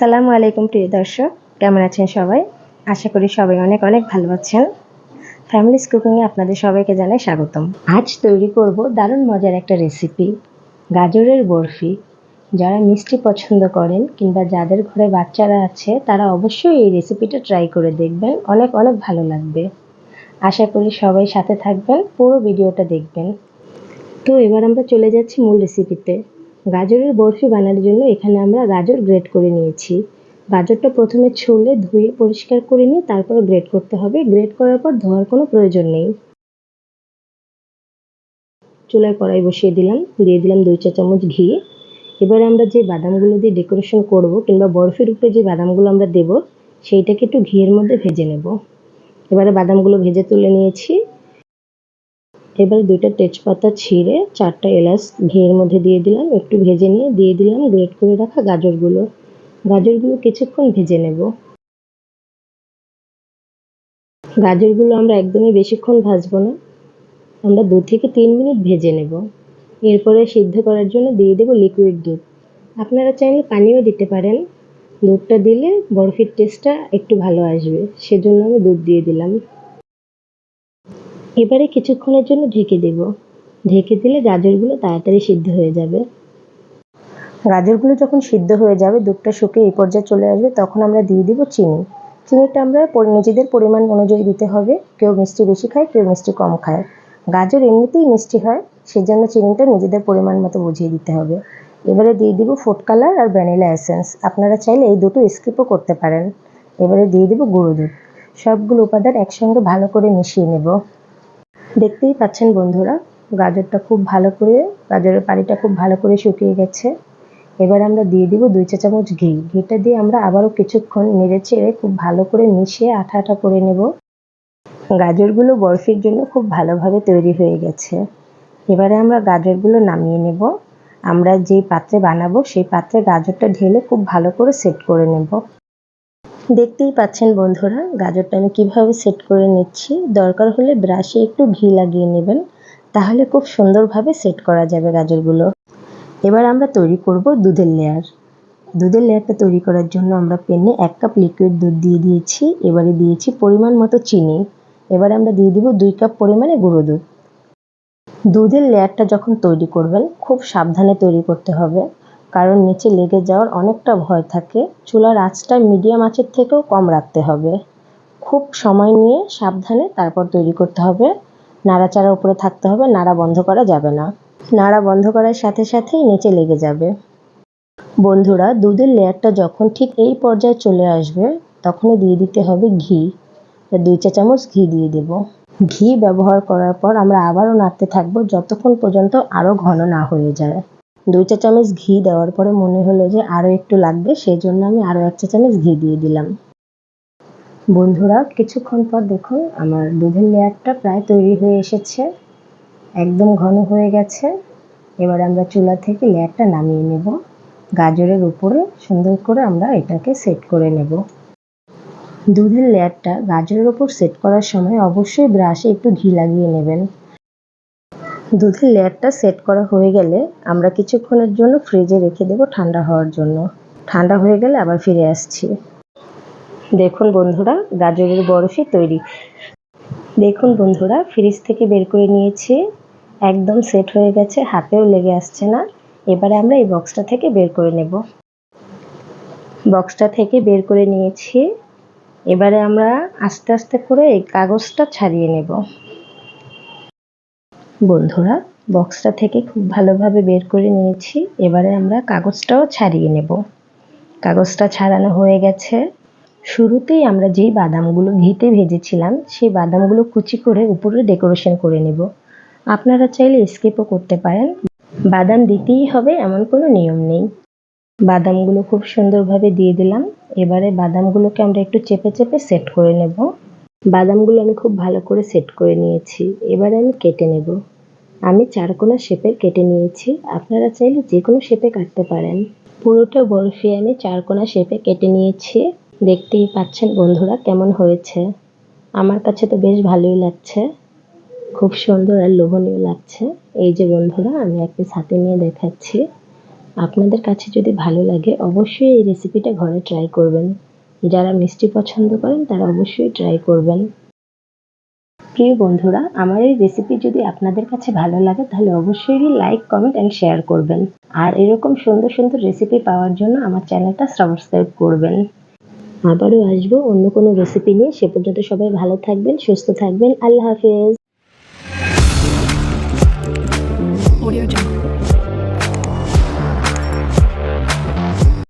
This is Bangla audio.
আসসালামু আলাইকুম, প্রিয় দর্শক। কেমন আছেন সবাই? আশা করি সবাই অনেক অনেক ভালো আছেন। ফ্যামিলিস কুকিংয়ে আপনাদের সবাইকে জানাই স্বাগতম। আজ তৈরি করব দারুণ মজার একটা রেসিপি গাজরের বরফি। যারা মিষ্টি পছন্দ করেন কিংবা যাদের ঘরে বাচ্চারা আছে, তারা অবশ্যই এই রেসিপিটা ট্রাই করে দেখবেন। অনেক অনেক ভালো লাগবে। আশা করি সবাই সাথে থাকবেন, পুরো ভিডিওটা দেখবেন। তো এবার আমরা চলে যাচ্ছি মূল রেসিপিতে গাজরের বরফি বানানোর জন্য এখানে আমরা গাজর গ্রেট করে নিয়েছি। গাজরটা প্রথমে ছুলে ধুয়ে পরিষ্কার করে নিয়ে তারপর গ্রেট করতে হবে। গ্রেট করার পর ধোয়ার কোনো প্রয়োজন নেই। চুলায় কড়াই বসিয়ে দিলাম। দিয়ে দিলাম দুই চা চামচ ঘি। এবার আমরা যে বাদামগুলো দিয়ে ডেকোরেশন করব কিংবা বরফির উপরে যে বাদামগুলো আমরা দেব, সেইটাকে একটু ঘিয়ের মধ্যে ভেজে নেব। এবারে বাদামগুলো ভেজে তুলে নিয়েছি। এবার দুইটা তেজপাতা ছিঁড়ে চারটা এলাচ ঘিয়ের মধ্যে দিয়ে দিলাম, একটু ভেজে নিয়ে দিয়ে দিলাম, গ্রেট করে রাখা গাজরগুলো। গাজরগুলো কিছুক্ষণ ভেজে নেব। গাজরগুলো আমরা একদমই বেশিক্ষণ ভাজবো না, আমরা দু থেকে তিন মিনিট ভেজে নেব। এরপরে সিদ্ধ করার জন্য দিয়ে দেবো লিকুইড দুধ। আপনারা চাইলে পানিও দিতে পারেন, দুধটা দিলে বরফির টেস্টটা একটু ভালো আসবে, সেজন্য আমি দুধ দিয়ে দিলাম। এবারে কিছুক্ষণের জন্য ঢেকে দেব। ঢেকে দিলে গাজরগুলো তাড়াতাড়ি সিদ্ধ হয়ে যাবে। গাজরগুলো যখন সিদ্ধ হয়ে যাবে, দুধটা শুকিয়ে এই পর্যায়ে চলে আসবে, তখন আমরা দিয়ে দিব চিনি। চিনিটা আমরা নিজেদের পরিমাণ অনুযায়ী দিতে হবে। কেউ মিষ্টি বেশি খায়, কেউ মিষ্টি কম খায়। গাজর এমনিতেই মিষ্টি হয়, সেজন্য চিনিটা নিজেদের পরিমাণ মতো বুঝিয়ে দিতে হবে। এবারে দিয়ে দিব ফুড কালার আর ভ্যানিলা এসেন্স। আপনারা চাইলে এই দুটো স্কিপও করতে পারেন। এবারে দিয়ে দিব গুঁড়ো দুধ। সবগুলো উপাদান একসঙ্গে ভালো করে মিশিয়ে নেব। দেখতেই পাচ্ছেন বন্ধুরা, গাজরটা খুব ভালো করে, গাজরের পানিটা খুব ভালো করে শুকিয়ে গেছে। এবার আমরা দিয়ে দিব দুই চা চামচ ঘি। ঘিটা দিয়ে আমরা আবারও কিছুক্ষণ নেড়ে চেড়ে খুব ভালো করে মিশিয়ে আঠা আঠা করে নেব। গাজরগুলো বরফির জন্য খুব ভালোভাবে তৈরি হয়ে গেছে। এবারে আমরা গাজরগুলো নামিয়ে নেব। আমরা যেই পাত্রে বানাবো সেই পাত্রে গাজরটা ঢেলে খুব ভালো করে সেট করে নেব। দেখতেই পাচ্ছেন বন্ধুরা, গাজরটা আমি কীভাবে সেট করে নিচ্ছি। দরকার হলে ব্রাশে একটু ঘি লাগিয়ে নেবেন, তাহলে খুব সুন্দরভাবে সেট করা যাবে গাজরগুলো। এবার আমরা তৈরি করব দুধের লেয়ার দুধের লেয়ারটা তৈরি করার জন্য আমরা পেনে এক কাপ লিকুইড দুধ দিয়ে দিয়েছি, এবারে দিয়েছি পরিমাণ মতো চিনি। এবার আমরা দিয়ে দিব দুই কাপ পরিমাণে গুঁড়ো দুধ। দুধের লেয়ারটা যখন তৈরি করবেন, খুব সাবধানে তৈরি করতে হবে। কারণ নিচে লেগে যাওয়ার অনেকটা ভয় থাকে। চুলার আঁচটা মিডিয়াম আঁচের থেকেও কম রাখতে হবে। খুব সময় নিয়ে সাবধানে তারপর তৈরি করতে হবে। নাড়াচাড়া উপরে থাকতে হবে, নাড়া বন্ধ করা যাবে না। নাড়া বন্ধ করার সাথে সাথেই নিচে লেগে যাবে। বন্ধুরা, দুধের লেয়ারটা যখন ঠিক এই পর্যায়ে চলে আসবে, তখনই দিয়ে দিতে হবে ঘি। দুই চা চামচ ঘি দিয়ে দেব। ঘি ব্যবহার করার পর আমরা আবারও নাড়তে থাকব যতক্ষণ পর্যন্ত আরও ঘন না হয়ে যায়। দুই চা চামচ ঘি দেওয়ার পরে মনে হলো যে আরও একটু লাগবে সেই জন্য আমি আরও এক চা চামচ ঘি দিয়ে দিলাম। বন্ধুরা, কিছুক্ষণ পর দেখুন আমার দুধের লেয়ারটা প্রায় তৈরি হয়ে এসেছে, একদম ঘন হয়ে গেছে। এবার আমরা চুলা থেকে লেয়ারটা নামিয়ে নেব। গাজরের উপরে সুন্দর করে আমরা এটাকে সেট করে নেব। দুধের লেয়ারটা গাজরের ওপর সেট করার সময় অবশ্যই ব্রাশে একটু ঘি লাগিয়ে নেবেন। দুধের লেয়ারটা সেট করা হয়ে গেলে আমরা কিছুক্ষণের জন্য ফ্রিজে রেখে দেব ঠান্ডা হওয়ার জন্য। ঠান্ডা হয়ে গেলে আবার ফিরে আসছি। দেখুন বন্ধুরা, গাজরের বরফি তৈরি। দেখুন বন্ধুরা, ফ্রিজ থেকে বের করে নিয়েছি। একদম সেট হয়ে গেছে, হাতেও লেগে আসছে না। এবারে আমরা এই বক্সটা থেকে বের করে নেব। বক্সটা থেকে বের করে নিয়েছি। এবারে আমরা আস্তে আস্তে করে এই কাগজটা ছাড়িয়ে নেব। বন্ধুরা বক্সটা থেকে খুব ভালোভাবে বের করে নিয়েছি। এবারে আমরা কাগজটাও ছাড়িয়ে নেব। কাগজটা ছাড়ানো হয়ে গেছে। শুরুতেই আমরা যেই বাদামগুলো ঘিতে ভেজেছিলাম, সেই বাদামগুলো কুচি করে উপরে ডেকোরেশন করে নেব। আপনারা চাইলে স্কিপও করতে পারেন। বাদাম দিতেই হবে, এমন কোনো নিয়ম নেই। বাদামগুলো খুব সুন্দরভাবে দিয়ে দিলাম। এবারে বাদামগুলোকে আমরা একটু চেপে চেপে সেট করে নেব। বাদামগুলো আমি খুব ভালো করে সেট করে নিয়েছি। এবারে আমি কেটে নেব। আমি চারকোনা শেপের কেটে নিয়েছি। আপনারা চাইলে যে কোনো শেপে কাটতে পারেন। পুরোটা বরফি আমি চারকোনা শেপে কেটে নিয়েছি। দেখতেই পাচ্ছেন বন্ধুরা কেমন হয়েছে। আমার কাছে তো বেশ ভালোই লাগছে। খুব সুন্দর আর লোভনীয় লাগছে। এই যে বন্ধুরা, আমি এক সাথে নিয়ে দেখাচ্ছি। আপনাদের কাছে যদি ভালো লাগে, অবশ্যই এই রেসিপিটা ঘরে ট্রাই করবেন। যারা মিষ্টি পছন্দ করেন, তারা অবশ্যই ট্রাই করবেন। প্রিয় বন্ধুরা, আমার এই রেসিপি যদি আপনাদের কাছে ভালো লাগে, তাহলে অবশ্যই লাইক কমেন্ট অ্যান্ড শেয়ার করবেন। আর এরকম সুন্দর সুন্দর রেসিপি পাওয়ার জন্য আমার চ্যানেলটা সাবস্ক্রাইব করবেন। আবারও আসব অন্য কোনো রেসিপি নিয়ে। সে পর্যন্ত সবাই ভালো থাকবেন, সুস্থ থাকবেন। আল্লাহ হাফেজ।